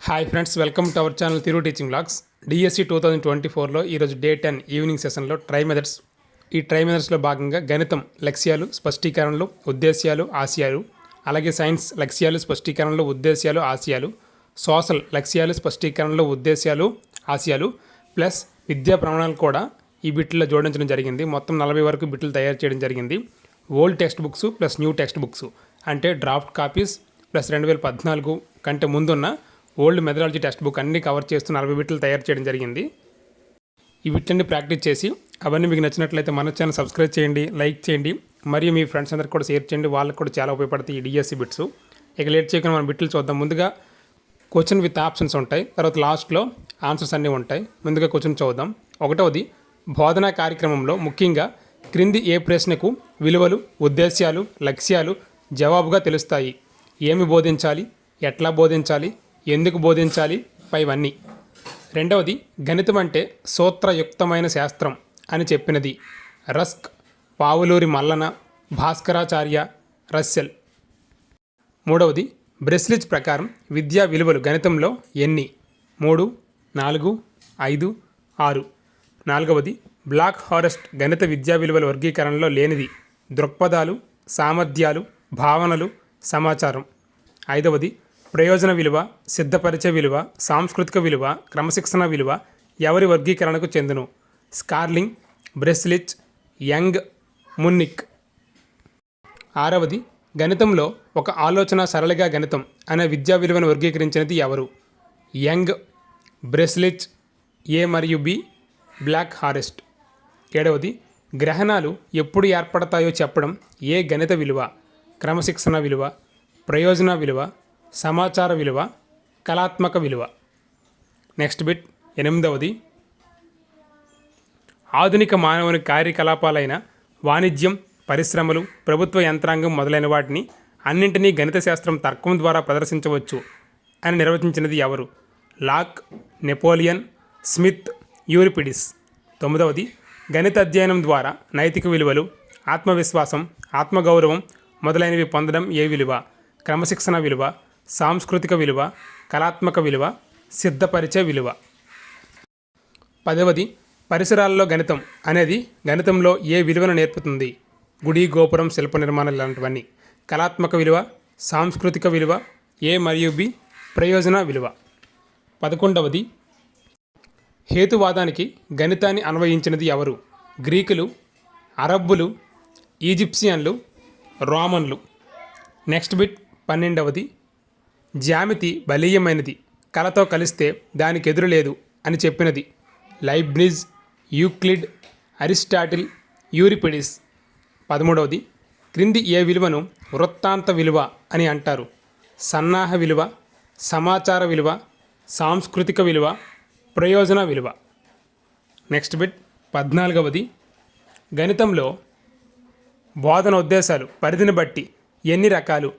Hi friends welcome to our channel Thiru teaching blogs DSC two thousand twenty ఫోర్లో ఈరోజు day ten evening సెషన్లో try methods ఈ try మెథడ్స్లో భాగంగా గణితం లక్ష్యాలు స్పష్టీకరణలు ఉద్దేశ్యాలు ఆశయాలు అలాగే సైన్స్ లక్ష్యాలు స్పష్టీకరణలు ఉద్దేశ్యాలు ఆశయాలు సోషల్ లక్ష్యాలు స్పష్టీకరణలు ఉద్దేశ్యాలు ఆశయాలు ప్లస్ విద్యా ప్రమాణాలు కూడా ఈ బిట్లో జోడించడం జరిగింది. మొత్తం నలభై వరకు బిట్లు తయారు చేయడం జరిగింది. Old text books plus new text books అంటే డ్రాఫ్ట్ కాపీస్ ప్లస్ రెండు వేల పద్నాలుగు కంటే ముందున్న ఓల్డ్ మెథడాలజీ టెక్స్ట్ బుక్ అన్ని కవర్ చేస్తూ నలభై బిట్లు తయారు చేయడం జరిగింది. ఈ బిట్లన్నీ ప్రాక్టీస్ చేసి అవన్నీ మీకు నచ్చినట్లయితే మన ఛానల్ సబ్స్క్రైబ్ చేయండి లైక్ చేయండి మరియు మీ ఫ్రెండ్స్ అందరికి కూడా షేర్ చేయండి. వాళ్ళకి కూడా చాలా ఉపయోగపడతాయి ఈ డిఎస్సి బిట్స్. ఇక లేట్ చేయకుండా మనం బిట్లు చూద్దాం. ముందుగా క్వశ్చన్ విత్ ఆప్షన్స్ ఉంటాయి. తర్వాత లాస్ట్లో ఆన్సర్స్ అన్నీ ఉంటాయి. ముందుగా క్వశ్చన్ చూద్దాం. ఒకటవది బోధనా కార్యక్రమంలో ముఖ్యంగా క్రింది ఏ ప్రశ్నకు విలువలు ఉద్దేశ్యాలు లక్ష్యాలు జవాబుగా తెలుస్తాయి? ఏమి బోధించాలి? ఎట్లా బోధించాలి? ఎందుకు బోధించాలి? పైవన్నీ రెండవది గణితం అంటే సూత్రయుక్తమైన శాస్త్రం అని చెప్పినది రస్క్ పావులూరి మల్లన భాస్కరాచార్య రస్సెల్. మూడవది బ్రెస్లిజ్ ప్రకారం విద్యా విలువలు గణితంలో ఎన్ని? మూడు నాలుగు ఐదు ఆరు. నాలుగవది బ్లాక్ హారెస్ట్ గణిత విద్యా విలువల వర్గీకరణలో లేనిది దృక్పథాలు సామర్థ్యాలు భావనలు సమాచారం. ఐదవది ప్రయోజన విలువ సిద్ధపరిచే విలువ సాంస్కృతిక విలువ క్రమశిక్షణ విలువ ఎవరి వర్గీకరణకు చెందును? స్కార్లింగ్ బ్రెస్లిచ్ యంగ్ మున్నిక్. ఆరవది గణితంలో ఒక ఆలోచన సరళిగా గణితం అనే విద్యా విలువను వర్గీకరించినది ఎవరు? యంగ్ బ్రెస్లిచ్ ఏ మరియు బి బ్లాక్ హారెస్ట్. ఏడవది గ్రహణాలు ఎప్పుడు ఏర్పడతాయో చెప్పడం ఏ గణిత విలువ క్రమశిక్షణ విలువ ప్రయోజన విలువ సమాచార విలువ కళాత్మక విలువ. నెక్స్ట్ బిట్ ఎనిమిదవది. ఆధునిక మానవుని కార్యకలాపాలైన వాణిజ్యం పరిశ్రమలు ప్రభుత్వ యంత్రాంగం మొదలైన వాటిని అన్నింటినీ గణిత శాస్త్రం తర్కం ద్వారా ప్రదర్శించవచ్చు అని నిర్వచించినది ఎవరు? Locke Napoleon Smith Euripides. తొమ్మిదవది గణిత అధ్యయనం ద్వారా నైతిక విలువలు ఆత్మవిశ్వాసం ఆత్మగౌరవం మొదలైనవి పొందడం ఏ విలువ? క్రమశిక్షణ విలువ సాంస్కృతిక విలువ కళాత్మక విలువ సిద్ధపరిచే విలువ. పదవది పరిసరాల్లో గణితం అనేది గణితంలో ఏ విలువను నేర్పుతుంది? గుడి గోపురం శిల్ప నిర్మాణం ఇలాంటివన్నీ కళాత్మక విలువ సాంస్కృతిక విలువ ఏ మరియు బి ప్రయోజన విలువ. పదకొండవది హేతువాదానికి గణితాన్ని అన్వయించినది ఎవరు? గ్రీకులు అరబ్బులు ఈజిప్షియన్లు రోమన్లు. నెక్స్ట్ బిట్ పన్నెండవది జ్యామితి బలీయమైనది. కళతో కలిస్తే దానికి ఎదురు లేదు అని చెప్పినది. Leibniz Euclid Aristotle Euripides. పదమూడవది క్రింది ఏ విలువను వృత్తాంత విలువ అని అంటారు. సన్నాహ విలువ సమాచార విలువ సాంస్కృతిక విలువ ప్రయోజన విలువ. నెక్స్ట్ బిట్ పద్నాలుగవది గణితంలో బోధన ఉద్దేశాలు పరిధిని బట్టి ఎన్ని రకాలు?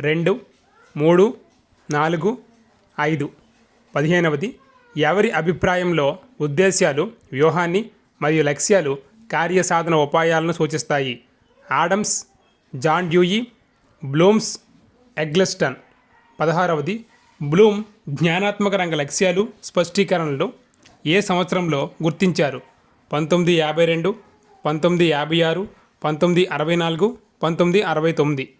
రెండు మూడు నాలుగు ఐదు. పదిహేనవది ఎవరి అభిప్రాయంలో ఉద్దేశ్యాలు వ్యూహాన్ని మరియు లక్ష్యాలు కార్యసాధన ఉపాయాలను సూచిస్తాయి? Adams John Dewey Blooms Eggleston. పదహారవది Bloom జ్ఞానాత్మక రంగ లక్ష్యాలు స్పష్టీకరణలు ఏ సంవత్సరంలో గుర్తించారు? పంతొమ్మిది యాభై రెండు పంతొమ్మిది యాభై ఆరు పంతొమ్మిది అరవై నాలుగు పంతొమ్మిది అరవై తొమ్మిది.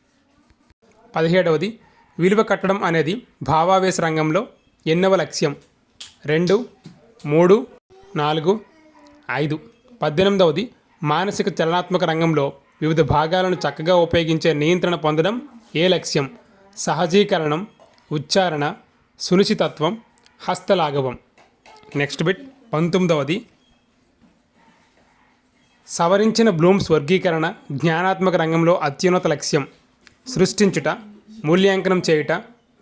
పదిహేడవది విలువ కట్టడం అనేది భావావేశ రంగంలో ఎన్నవ లక్ష్యం. రెండు మూడు నాలుగు ఐదు. పద్దెనిమిదవది మానసిక చలనాత్మక రంగంలో వివిధ భాగాలను చక్కగా ఉపయోగించే నియంత్రణ పొందడం ఏ లక్ష్యం? సహజీకరణం ఉచ్చారణ సునిశ్చితత్వం హస్తలాఘవం. Next bit పంతొమ్మిదవది. సవరించిన బ్లూమ్స్ వర్గీకరణ జ్ఞానాత్మక రంగంలో అత్యున్నత లక్ష్యం. సృష్టించుట మూల్యాంకనం చేయుట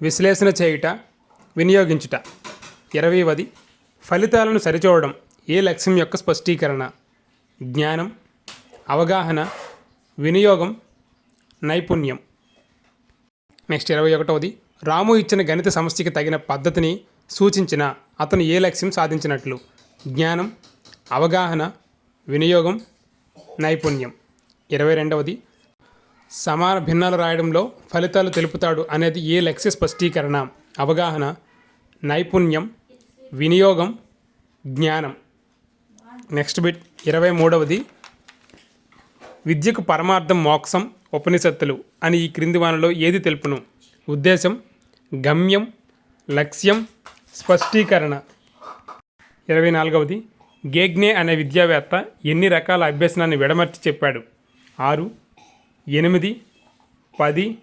విశ్లేషణ చేయుట వినియోగించుట. ఇరవైవది ఫలితాలను సరిచూడడం ఏ లక్ష్యం యొక్క స్పష్టీకరణ? జ్ఞానం అవగాహన వినియోగం నైపుణ్యం. నెక్స్ట్ ఇరవై ఒకటవది రాము ఇచ్చిన గణిత సమస్యకి తగిన పద్ధతిని సూచించిన అతను ఏ లక్ష్యం సాధించినట్లు? జ్ఞానం అవగాహన వినియోగం నైపుణ్యం. ఇరవై రెండవది సమాన భిన్నాలు రాయడంలో ఫలితాలు తెలుపుతాడు అనేది ఏ లక్ష్య స్పష్టీకరణ? అవగాహన నైపుణ్యం వినియోగం జ్ఞానం. నెక్స్ట్ బిట్ ఇరవై మూడవది విద్యకు పరమార్థం మోక్షం ఉపనిషత్తులు అని ఈ క్రింది వానలో ఏది తెలుపును? ఉద్దేశం గమ్యం లక్ష్యం స్పష్టీకరణ. ఇరవై నాలుగవది గేగ్నే అనే విద్యావేత్త ఎన్ని రకాల అభ్యసనాన్ని విడమర్చి చెప్పాడు? ఆరు ఎనిమిది పది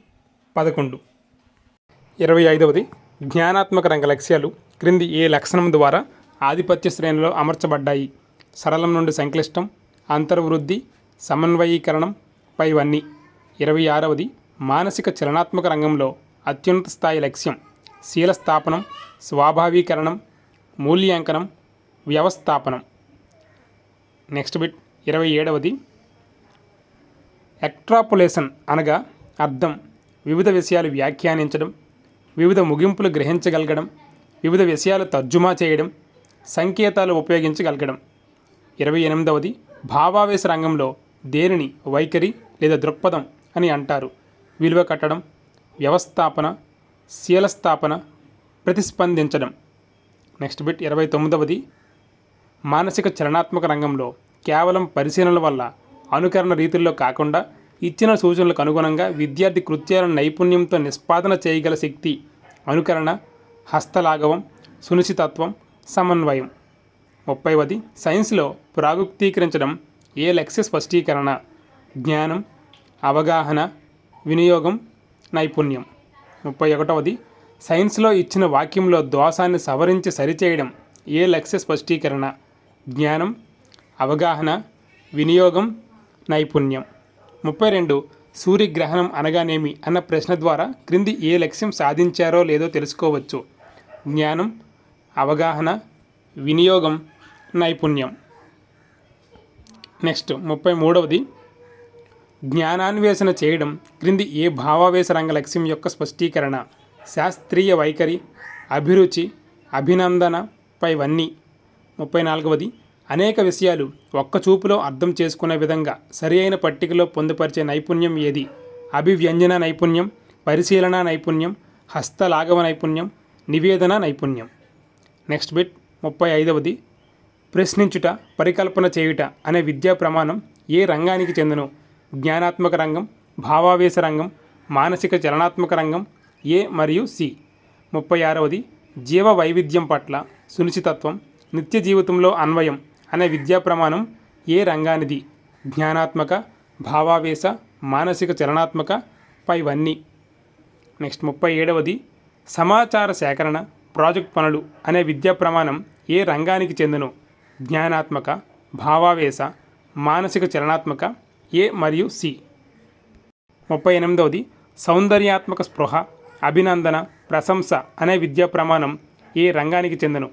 పదకొండు. ఇరవై ఐదవది జ్ఞానాత్మక రంగ లక్ష్యాలు క్రింది ఏ లక్షణం ద్వారా ఆధిపత్య శ్రేణిలో అమర్చబడ్డాయి? సరళం నుండి సంక్లిష్టం అంతర్వృద్ధి సమన్వయీకరణం పైవన్నీ. ఇరవై ఆరవది మానసిక చలనాత్మక రంగంలో అత్యున్నత స్థాయి లక్ష్యం శీల స్థాపనం స్వాభావీకరణం మూల్యాంకనం వ్యవస్థాపనం. నెక్స్ట్ బిట్ ఇరవై ఏడవది ఎక్ట్రాపులేషన్ అనగా అర్థం వివిధ విషయాలు వ్యాఖ్యానించడం వివిధ ముగింపులు గ్రహించగలగడం వివిధ విషయాలు తర్జుమా చేయడం సంకేతాలు ఉపయోగించగలగడం. ఇరవై ఎనిమిదవది భావావేశ రంగంలో దేనిని వైఖరి లేదా దృక్పథం అని అంటారు? విలువ కట్టడం వ్యవస్థాపన శీలస్థాపన ప్రతిస్పందించడం. నెక్స్ట్ బిట్ ఇరవై తొమ్మిదవది మానసిక చలనాత్మక రంగంలో కేవలం పరిశీలనల వల్ల అనుకరణ రీతుల్లో కాకుండా ఇచ్చిన సూచనలకు అనుగుణంగా విద్యార్థి కృత్యాలను నైపుణ్యంతో నిష్పాదన చేయగల శక్తి అనుకరణ హస్తలాఘవం సునిశ్చితత్వం సమన్వయం. ముప్పైవది సైన్స్లో ప్రాగుక్తీకరించడం ఏ లక్ష్య స్పష్టీకరణ? జ్ఞానం అవగాహన వినియోగం నైపుణ్యం. ముప్పై ఒకటవది సైన్స్లో ఇచ్చిన వాక్యంలో దోషాన్ని సవరించి సరిచేయడం ఏ లక్ష్య స్పష్టీకరణ? జ్ఞానం అవగాహన వినియోగం నైపుణ్యం. ముప్పై రెండు సూర్యగ్రహణం అనగానేమి అన్న ప్రశ్న ద్వారా క్రింది ఏ లక్ష్యం సాధించారో లేదో తెలుసుకోవచ్చు. జ్ఞానం అవగాహన వినియోగం నైపుణ్యం. నెక్స్ట్ ముప్పై మూడవది జ్ఞానాన్వేషణ చేయడం క్రింది ఏ భావావేశ రంగ లక్ష్యం యొక్క స్పష్టీకరణ? శాస్త్రీయ వైఖరి అభిరుచి అభినందన పైవన్నీ. ముప్పై నాలుగవది అనేక విషయాలు ఒక్క చూపులో అర్థం చేసుకునే విధంగా సరి అయిన పట్టికలో పొందుపరిచే నైపుణ్యం ఏది? అభివ్యంజన నైపుణ్యం పరిశీలన నైపుణ్యం హస్తలాఘవ నైపుణ్యం నివేదన నైపుణ్యం. నెక్స్ట్ బిట్ ముప్పై ఐదవది. ప్రశ్నించుట పరికల్పన చేయుట అనే విద్యా ప్రమాణం ఏ రంగానికి చెందినో? జ్ఞానాత్మక రంగం భావావేశ రంగం మానసిక చలనాత్మక రంగం ఏ మరియు సి. ముప్పై ఆరవది. జీవ వైవిధ్యం పట్ల సునిశ్చితత్వం నిత్య జీవితంలో అన్వయం అనే విద్యా ప్రమాణం ఏ రంగానిది? జ్ఞానాత్మక భావావేశ మానసిక చలనాత్మక? పైవన్నీ నెక్స్ట్ ముప్పై ఏడవది సమాచార సేకరణ ప్రాజెక్ట్ పనులు అనే విద్యా ప్రమాణం ఏ రంగానికి చెందును? జ్ఞానాత్మక భావావేశ మానసిక చలనాత్మక ఏ మరియు సి. ముప్పై ఎనిమిదవది సౌందర్యాత్మక స్పృహ అభినందన ప్రశంస అనే విద్యా ప్రమాణం ఏ రంగానికి చెందును?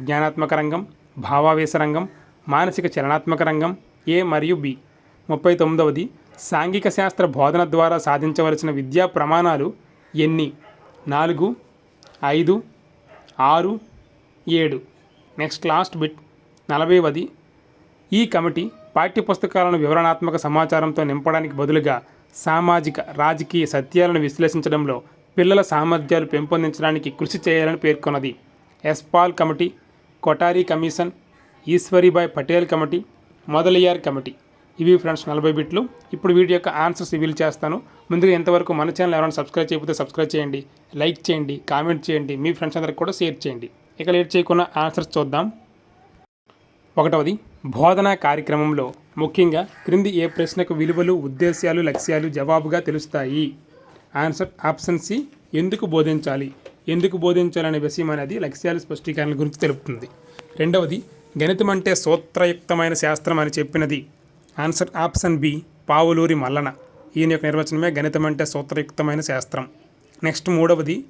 జ్ఞానాత్మక రంగం భావావేశ రంగం మానసిక చలనాత్మక రంగం ఏ మరియు బి. ముప్పై తొమ్మిదవది సాంఘిక శాస్త్ర బోధన ద్వారా సాధించవలసిన విద్యా ప్రమాణాలు ఎన్ని? నాలుగు ఐదు ఆరు ఏడు. Next last bit. నలభైవది ఈ కమిటీ పాఠ్యపుస్తకాలను వివరణాత్మక సమాచారంతో నింపడానికి బదులుగా సామాజిక రాజకీయ సత్యాలను విశ్లేషించడంలో పిల్లల సామర్థ్యాలు పెంపొందించడానికి కృషి చేయాలని పేర్కొన్నది. Yashpal committee Kothari commission Ishwaribhai Patel committee Mudaliar committee. ఇవి ఫ్రెండ్స్ నలభై బిట్లు. ఇప్పుడు వీటి యొక్క ఆన్సర్స్ రివీల్ చేస్తాను. ముందుగా ఇంతవరకు మన ఛానల్ ఎవరైనా సబ్స్క్రైబ్ చేయకపోతే సబ్స్క్రైబ్ చేయండి లైక్ చేయండి కామెంట్ చేయండి మీ ఫ్రెండ్స్ అందరికి కూడా షేర్ చేయండి. ఇక లేట్ చేయకుండా ఆన్సర్స్ చూద్దాం. ఒకటవది బోధనా కార్యక్రమంలో ముఖ్యంగా క్రింది ఏ ప్రశ్నకు విలువలు ఉద్దేశాలు లక్ష్యాలు జవాబుగా తెలుస్తాయి? ఆన్సర్ ఆప్షన్ సి ఎందుకు బోధించాలి? ఎందుకు బోధించాలనే విషయం అనేది లక్ష్యాల స్పష్టీకరణ గురించి తెలుపుతుంది. రెండవది గణితం అంటే సూత్రయుక్తమైన శాస్త్రం అని చెప్పినది. Answer option B Pavuluri Mallana. ఈయన యొక్క నిర్వచనమే గణితం అంటే సూత్రయుక్తమైన శాస్త్రం. నెక్స్ట్ మూడవది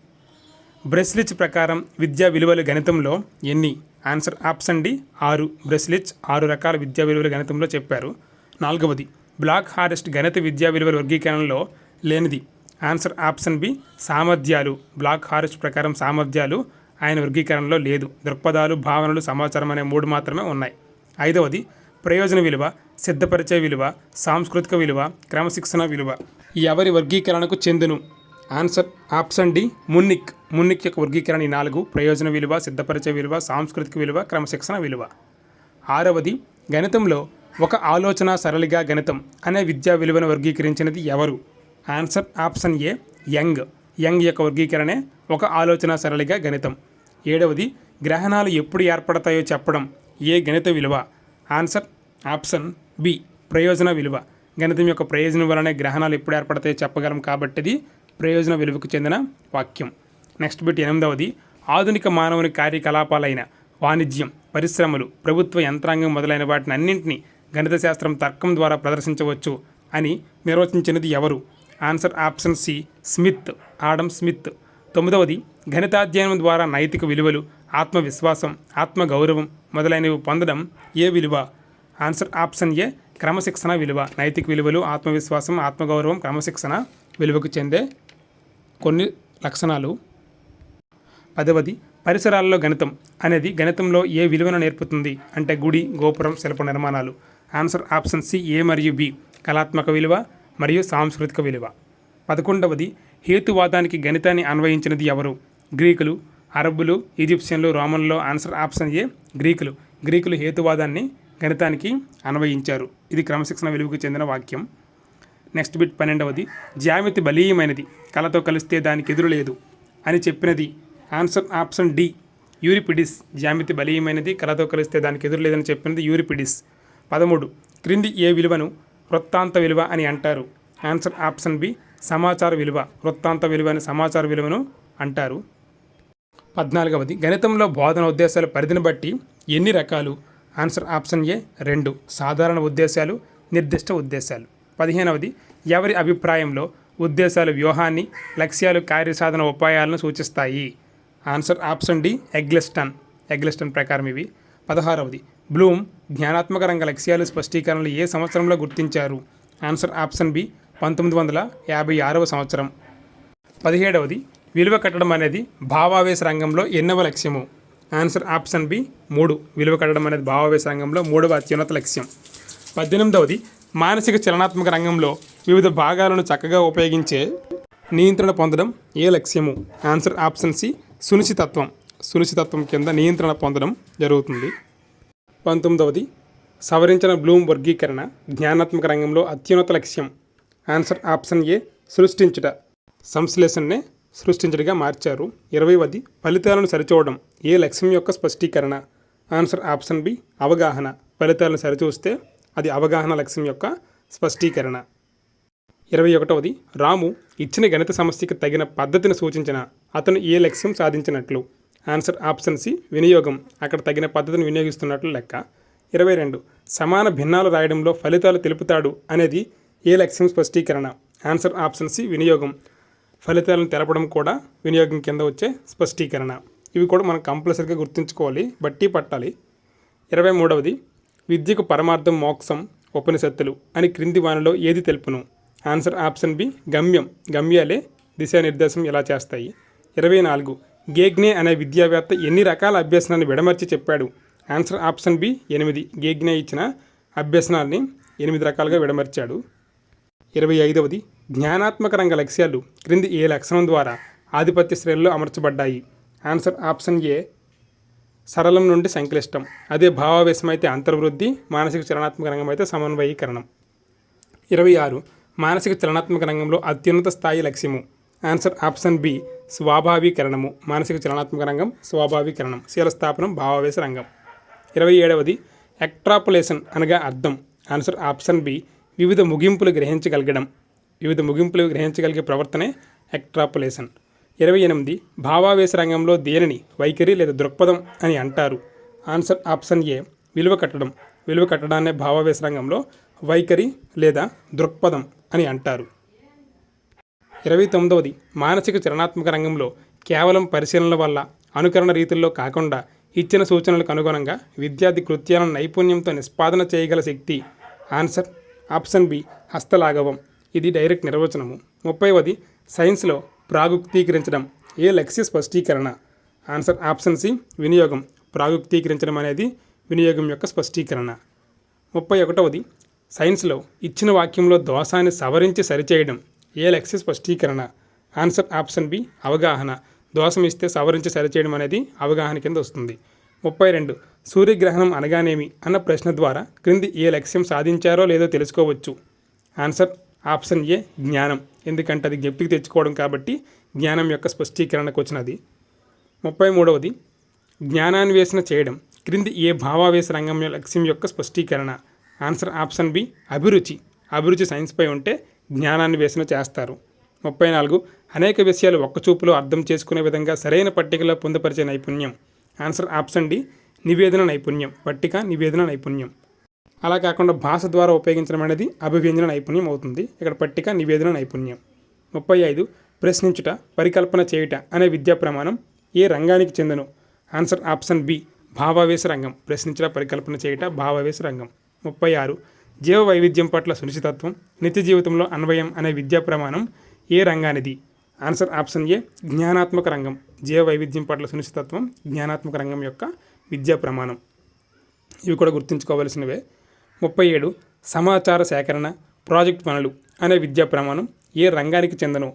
బ్రెస్లిచ్ ప్రకారం విద్యా విలువలు గణితంలో ఎన్ని? ఆన్సర్ ఆప్షన్ డి ఆరు. బ్రెస్లిచ్ ఆరు రకాల విద్యా విలువలు గణితంలో చెప్పారు. నాలుగవది బ్లాక్ హారెస్ట్ గణిత విద్యా విలువల వర్గీకరణలో లేనిది. ఆన్సర్ ఆప్షన్ బి సామర్థ్యాలు. బ్లాక్ హారెస్ట్ ప్రకారం సామర్థ్యాలు ఆయన వర్గీకరణలో లేదు. దృక్పథాలు భావనలు సమాచారం అనే మూడు మాత్రమే ఉన్నాయి. ఐదవది ప్రయోజన విలువ సిద్ధపరిచే విలువ సాంస్కృతిక విలువ క్రమశిక్షణ విలువ. ఎవరి వర్గీకరణకు చెందును? ఆన్సర్ ఆప్షన్ డి మున్నిక్. మున్నిక్ యొక్క వర్గీకరణ ఈ నాలుగు ప్రయోజన విలువ సిద్ధపరిచే విలువ సాంస్కృతిక విలువ క్రమశిక్షణ విలువ. ఆరవది గణితంలో ఒక ఆలోచన సరళిగా గణితం అనే విద్యా విలువను వర్గీకరించినది ఎవరు? Answer option A Young. Young యొక్క వర్గీకరణే ఒక ఆలోచన సరళిగా గణితం. ఏడవది గ్రహణాలు ఎప్పుడు ఏర్పడతాయో చెప్పడం. ఏ గణిత విలువ? ఆన్సర్ ఆప్షన్ బి ప్రయోజన విలువ. గణితం యొక్క ప్రయోజనం వలనే గ్రహణాలు ఎప్పుడు ఏర్పడతాయో చెప్పగలం కాబట్టిది ప్రయోజన విలువకు చెందిన వాక్యం. నెక్స్ట్ బిట్ ఎనిమిదవది ఆధునిక మానవుని కార్యకలాపాలైన వాణిజ్యం పరిశ్రమలు ప్రభుత్వ యంత్రాంగం మొదలైన వాటిని అన్నింటినీ గణిత శాస్త్రం తర్కం ద్వారా ప్రదర్శించవచ్చు అని నిర్వచించినది ఎవరు? Answer option C Smith Adam Smith. తొమ్మిదవది గణితాధ్యయనం ద్వారా నైతిక విలువలు ఆత్మవిశ్వాసం ఆత్మగౌరవం మొదలైనవి పొందడం ఏ విలువ? ఆన్సర్ ఆప్షన్ ఏ క్రమశిక్షణ విలువ. నైతిక విలువలు ఆత్మవిశ్వాసం ఆత్మగౌరవం క్రమశిక్షణ విలువకు చెందే కొన్ని లక్షణాలు. పదవది పరిసరాల్లో గణితం అనేది గణితంలో ఏ విలువను నేర్పుతుంది? అంటే గుడి గోపురం శిల్ప నిర్మాణాలు. ఆన్సర్ ఆప్షన్ సి ఏ మరియు బి. కళాత్మక విలువ మరియు సాంస్కృతిక విలువ. పదకొండవది హేతువాదానికి గణితాన్ని అన్వయించినది ఎవరు? గ్రీకులు అరబ్బులు ఈజిప్షియన్లు రోమన్లో ఆన్సర్ ఆప్షన్ ఏ గ్రీకులు. గ్రీకులు హేతువాదాన్ని గణితానికి అన్వయించారు. ఇది క్రమశిక్షణ విలువకు చెందిన వాక్యం. నెక్స్ట్ బిట్ పన్నెండవది జ్యామితి బలీయమైనది కళతో కలిస్తే దానికి ఎదురు లేదు అని చెప్పినది. Answer option D Euripides. జ్యామితి బలీయమైనది కళతో కలిస్తే దానికి ఎదురు లేదని చెప్పినది యూరిపిడిస్. పదమూడు క్రింది ఏ విలువను వృత్తాంత విలువ అని అంటారు. ఆన్సర్ ఆప్షన్ బి సమాచార విలువ వృత్తాంత విలువ అని సమాచార విలువను అంటారు. పద్నాలుగవది గణితంలో బోధన ఉద్దేశాల పరిధిని బట్టి ఎన్ని రకాలు? ఆన్సర్ ఆప్షన్ ఏ రెండు. సాధారణ ఉద్దేశాలు నిర్దిష్ట ఉద్దేశాలు. పదిహేనవది ఎవరి అభిప్రాయంలో ఉద్దేశాలు వ్యూహాన్ని లక్ష్యాలు కార్యసాధన ఉపాయాలను సూచిస్తాయి? Answer option D Eggleston. Eggleston ప్రకారం ఇవి. పదహారవది బ్లూమ్ జ్ఞానాత్మక రంగ లక్ష్యాలు స్పష్టీకరణలు ఏ సంవత్సరంలో గుర్తించారు? ఆన్సర్ ఆప్షన్ బి పంతొమ్మిది వందల యాభై ఆరవ సంవత్సరం. పదిహేడవది విలువ కట్టడం అనేది భావావేశ రంగంలో ఎన్నవ లక్ష్యము? ఆన్సర్ ఆప్షన్ బి మూడు. విలువ కట్టడం అనేది భావావేశ రంగంలో మూడవ అత్యున్నత లక్ష్యం. పద్దెనిమిదవది మానసిక చలనాత్మక రంగంలో వివిధ భాగాలను చక్కగా ఉపయోగించే నియంత్రణ పొందడం ఏ లక్ష్యము? ఆన్సర్ ఆప్షన్ సి సునిశ్చితత్వం. సునిశ్చితత్వం కింద నియంత్రణ పొందడం జరుగుతుంది. పంతొమ్మిదవది సవరించిన బ్లూమ్ వర్గీకరణ జ్ఞానాత్మక రంగంలో అత్యున్నత లక్ష్యం. ఆన్సర్ ఆప్షన్ ఏ సృష్టించుట. సంశ్లేషణనే సృష్టించడిగా మార్చారు. ఇరవైవది ఫలితాలను సరిచూడడం ఏ లక్ష్యం యొక్క స్పష్టీకరణ? ఆన్సర్ ఆప్షన్ బి అవగాహన. ఫలితాలను సరిచూస్తే అది అవగాహన లక్ష్యం యొక్క స్పష్టీకరణ. ఇరవై ఒకటవది రాము ఇచ్చిన గణిత సమస్యకి తగిన పద్ధతిని సూచించిన. అతను ఏ లక్ష్యం సాధించినట్లు? ఆన్సర్ ఆప్షన్ సి వినియోగం. అక్కడ తగిన పద్ధతిని వినియోగిస్తున్నట్లు లెక్క. ఇరవై రెండు సమాన భిన్నాలు రాయడంలో ఫలితాలు తెలుపుతాడు అనేది ఏ లక్ష్యం స్పష్టీకరణ? ఆన్సర్ ఆప్షన్ సి వినియోగం. ఫలితాలను తెలపడం కూడా వినియోగం కింద వచ్చే స్పష్టీకరణ. ఇవి కూడా మనం కంపల్సరీగా గుర్తుంచుకోవాలి బట్టి పట్టాలి. ఇరవై మూడవది విద్యకు పరమార్థం మోక్షం ఉపనిషత్తులు అని క్రింది వానిలో ఏది తెలుపును? ఆన్సర్ ఆప్షన్ బి గమ్యం. గమ్యాలే దిశానిర్దేశం ఎలా చేస్తాయి? ఇరవై నాలుగు గేగ్నే అనే విద్యావేత్త ఎన్ని రకాల అభ్యసనాన్ని విడమర్చి చెప్పాడు? ఆన్సర్ ఆప్షన్ బి ఎనిమిది. గేగ్నే ఇచ్చిన అభ్యసనాల్ని ఎనిమిది రకాలుగా విడమర్చాడు. ఇరవై ఐదవది. జ్ఞానాత్మక రంగ లక్ష్యాలు క్రింది ఏ లక్షణం ద్వారా ఆధిపత్య శ్రేణిలో అమర్చబడ్డాయి? ఆన్సర్ ఆప్షన్ ఏ సరళం నుండి సంక్లిష్టం. అదే భావావేశం అయితే అంతర్వృద్ధి మానసిక చలనాత్మక రంగం అయితే సమన్వయీకరణం. ఇరవై ఆరు. మానసిక చలనాత్మక రంగంలో అత్యున్నత స్థాయి లక్ష్యము. ఆన్సర్ ఆప్షన్ బి స్వాభావీకరణము మానసిక చలనాత్మక రంగం స్వాభావీకరణం శీలస్థాపనం భావావేశ రంగం. ఇరవై ఏడవది ఎక్ట్రాపులేషన్ అనగా అర్థం. ఆన్సర్ ఆప్షన్ బి వివిధ ముగింపులు గ్రహించగలగడం. వివిధ ముగింపులు గ్రహించగలిగే ప్రవర్తనే ఎక్ట్రాపులేషన్. ఇరవై ఎనిమిది భావావేశ రంగంలో దేనిని వైఖరి లేదా దృక్పథం అని అంటారు? ఆన్సర్ ఆప్షన్ ఏ విలువ కట్టడం. విలువ కట్టడాన్నే భావావేశ రంగంలో వైఖరి లేదా దృక్పథం అని అంటారు. ఇరవై తొమ్మిదవది మానసిక చలనాత్మక రంగంలో కేవలం పరిశీలనల వల్ల అనుకరణ రీతుల్లో కాకుండా ఇచ్చిన సూచనలకు అనుగుణంగా విద్యార్థి కృత్యాలను నైపుణ్యంతో నిష్పాదన చేయగల శక్తి. ఆన్సర్ ఆప్షన్ బి హస్తలాఘవం. ఇది డైరెక్ట్ నిర్వచనము. ముప్పైవది సైన్స్లో ప్రాగుక్తీకరించడం. ఏ లక్ష్య స్పష్టీకరణ? ఆన్సర్ ఆప్షన్ సి వినియోగం. ప్రాగుక్తీకరించడం అనేది వినియోగం యొక్క స్పష్టీకరణ. ముప్పై ఒకటవది సైన్స్లో ఇచ్చిన వాక్యంలో దోషాన్ని సవరించి సరిచేయడం. ఏ లక్ష్య స్పష్టీకరణ. ఆన్సర్ ఆప్షన్ బి అవగాహన. దోషం ఇస్తే సవరించి సరిచేయడం అనేది అవగాహన కింద వస్తుంది. ముప్పై రెండు సూర్యగ్రహణం అనగానేమి అన్న ప్రశ్న ద్వారా క్రింది ఏ లక్ష్యం సాధించారో లేదో తెలుసుకోవచ్చు. ఆన్సర్ ఆప్షన్ ఏ జ్ఞానం. ఎందుకంటే అది జ్ఞప్తికి తెచ్చుకోవడం కాబట్టి జ్ఞానం యొక్క స్పష్టీకరణకు వచ్చినది. ముప్పై మూడవది జ్ఞానాన్వేషణ చేయడం. క్రింది ఏ భావావేశ రంగం యొక్క లక్ష్యం యొక్క స్పష్టీకరణ? ఆన్సర్ ఆప్షన్ బి అభిరుచి. అభిరుచి సైన్స్పై ఉంటే జ్ఞానాన్ని జ్ఞానాన్వేషణ చేస్తారు. ముప్పై నాలుగు అనేక విషయాలు ఒక్కచూపులో అర్థం చేసుకునే విధంగా సరైన పట్టికలో పొందుపరిచే నైపుణ్యం. ఆన్సర్ ఆప్షన్ డి నివేదన నైపుణ్యం పట్టిక నివేదన నైపుణ్యం. అలా కాకుండా భాష ద్వారా ఉపయోగించడం అనేది అభివ్యంజన నైపుణ్యం అవుతుంది. ఇక్కడ పట్టిక నివేదన నైపుణ్యం. ముప్పై ఐదు ప్రశ్నించుట పరికల్పన చేయుట అనే విద్యా ప్రమాణం ఏ రంగానికి చెందను? ఆన్సర్ ఆప్షన్ బి భావావేశ రంగం. ప్రశ్నించుట పరికల్పన చేయుట భావావేశ రంగం. ముప్పై ఆరు జీవ వైవిధ్యం పట్ల సునిశ్చితత్వం నిత్య జీవితంలో అన్వయం అనే విద్యా ప్రమాణం ఏ రంగానిది? ఆన్సర్ ఆప్షన్ ఏ జ్ఞానాత్మక రంగం. జీవ వైవిధ్యం పట్ల సునిశ్చితత్వం జ్ఞానాత్మక రంగం యొక్క విద్యా ప్రమాణం. ఇవి కూడా గుర్తుంచుకోవలసినవే. ముప్పై ఏడు సమాచార సేకరణ ప్రాజెక్ట్ పనులు అనే విద్యా ప్రమాణం ఏ రంగానికి చెందను?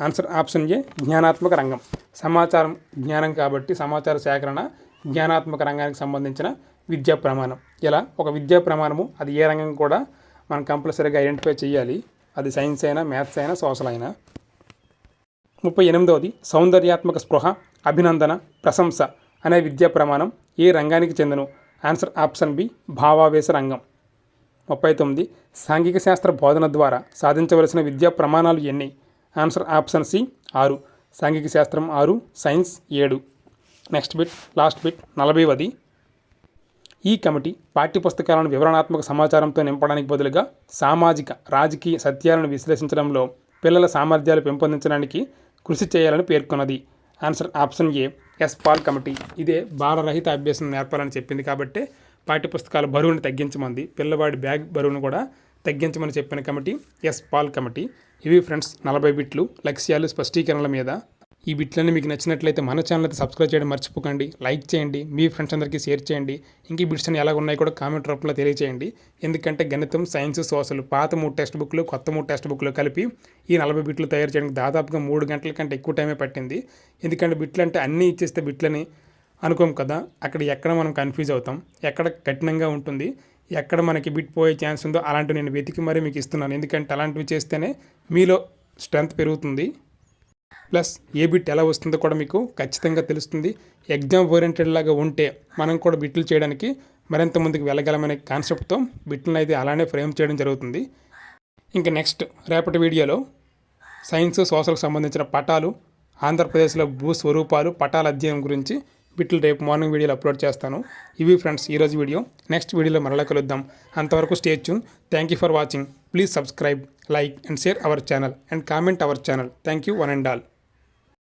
ఆన్సర్ ఆప్షన్ ఏ జ్ఞానాత్మక రంగం. సమాచారం జ్ఞానం కాబట్టి సమాచార సేకరణ జ్ఞానాత్మక రంగానికి సంబంధించిన విద్యా ప్రమాణం. ఇలా ఒక విద్యా ప్రమాణము అది ఏ రంగం కూడా మనం కంపల్సరీగా ఐడెంటిఫై చేయాలి అది సైన్స్ అయినా మ్యాథ్స్ అయినా సోషల్ అయినా. ముప్పై ఎనిమిదవది సౌందర్యాత్మక స్పృహ అభినందన ప్రశంస అనే విద్యా ప్రమాణం ఏ రంగానికి చెందను? ఆన్సర్ ఆప్షన్ బి భావావేశ రంగం. ముప్పై తొమ్మిది సాంఘిక శాస్త్ర బోధన ద్వారా సాధించవలసిన విద్యా ప్రమాణాలు ఎన్ని? ఆన్సర్ ఆప్షన్ సి ఆరు. సాంఘిక శాస్త్రం ఆరు సైన్స్ ఏడు. నెక్స్ట్ బిట్ లాస్ట్ బిట్ నలభైవది. ఈ కమిటీ పాఠ్యపుస్తకాలను వివరణాత్మక సమాచారంతో నింపడానికి బదులుగా సామాజిక రాజకీయ సత్యాలను విశ్లేషించడంలో పిల్లల సామర్థ్యాలు పెంపొందించడానికి కృషి చేయాలని పేర్కొన్నది. Answer option A Yash Pal committee. ఇదే భారరహిత అభ్యాసం నేర్పాలని చెప్పింది కాబట్టి పాఠ్యపుస్తకాల బరువును తగ్గించమంది. పిల్లవాడి బ్యాగ్ బరువును కూడా తగ్గించమని చెప్పిన కమిటీ ఎస్ పాల్ కమిటీ. ఇవి ఫ్రెండ్స్ నలభై బిట్లు లక్ష్యాలు స్పష్టీకరణల మీద ఈ బిట్లన్నీ మీకు నచ్చినట్లయితే మన ఛానల్ అయితే సబ్స్క్రైబ్ చేయడం మర్చిపోకండి. లైక్ చేయండి. మీ ఫ్రెండ్స్ అందరికీ షేర్ చేయండి. ఇంక ఈ బిట్స్ అని ఎలా ఉన్నాయి కూడా కామెంట్ రూపంలో తెలియచేయండి. ఎందుకంటే గణితం సైన్స్ సోషల్ పాత మూడు టెక్స్ట్ బుక్లు కొత్త మూడు టెక్స్ట్ బుక్లు కలిపి ఈ నలభై బిట్లు తయారు చేయడానికి దాదాపుగా మూడు గంటల కంటే ఎక్కువ టైమే పట్టింది. ఎందుకంటే బిట్లు అంటే అన్నీ ఇచ్చేస్తే బిట్లని అనుకోం కదా. అక్కడ ఎక్కడ మనం కన్ఫ్యూజ్ అవుతాం. ఎక్కడ కఠినంగా ఉంటుంది. ఎక్కడ మనకి బిట్ పోయే ఛాన్స్ ఉందో అలాంటివి నేను వెతికి మరీ మీకు ఇస్తున్నాను. ఎందుకంటే అలాంటివి చేస్తేనే మీలో స్ట్రెంగ్త్ పెరుగుతుంది. ప్లస్ ఏ బిట్ ఎలా వస్తుందో కూడా మీకు ఖచ్చితంగా తెలుస్తుంది. ఎగ్జామ్ ఓరియంటెడ్ లాగా ఉంటే మనం కూడా బిట్లు చేయడానికి మరింత ముందుకు వెళ్ళగలమనే కాన్సెప్ట్తో బిట్లను అయితే అలానే ఫ్రేమ్ చేయడం జరుగుతుంది. ఇంకా నెక్స్ట్ రేపటి వీడియోలో సైన్స్ సోషల్కి సంబంధించిన పటాలు ఆంధ్రప్రదేశ్లో భూ స్వరూపాలు పటాల అధ్యయనం గురించి బిట్లు రేపు మార్నింగ్ వీడియోలో అప్లోడ్ చేస్తాను. ఇవి ఫ్రెండ్స్ ఈరోజు వీడియో. నెక్స్ట్ వీడియోలో మరలా కలుద్దాం. అంతవరకు stay tune thank you for watching please subscribe like and share our channel and comment our channel thank you one and all